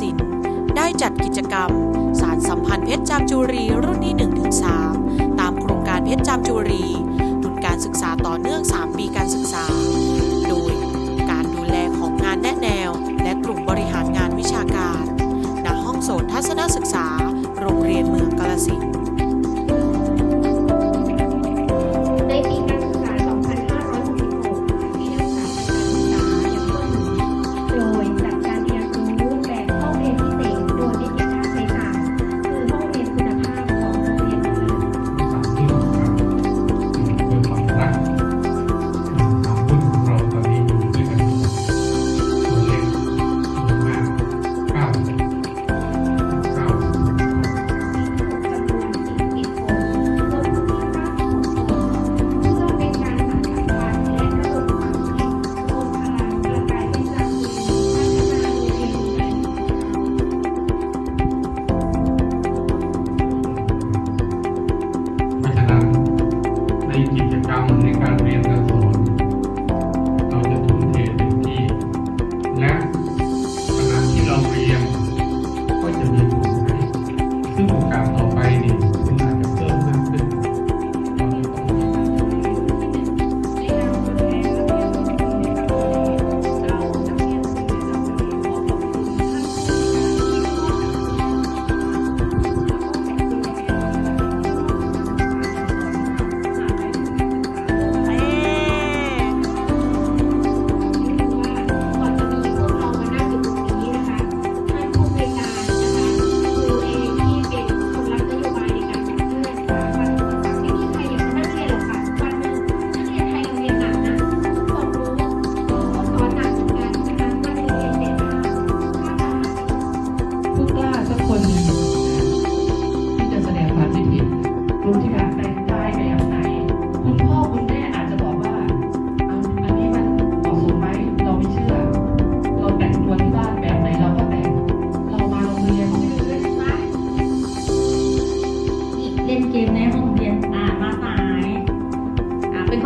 สินได้จัดกิจกรรม สารสัมพันธ์เพชรจามจุรีรุ่นที่ 1-3 ตามโครงการเพชรจามจุรีทุนการศึกษาต่อเนื่อง 3 ปีการศึกษา โดยการดูแลของงานแนะแนว และกลุ่มบริหารงานวิชาการณห้องโสนทัศนศึกษา โรงเรียนเมืองกาลสิน ในการ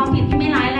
ความผิดที่ไม่ร้ายแรง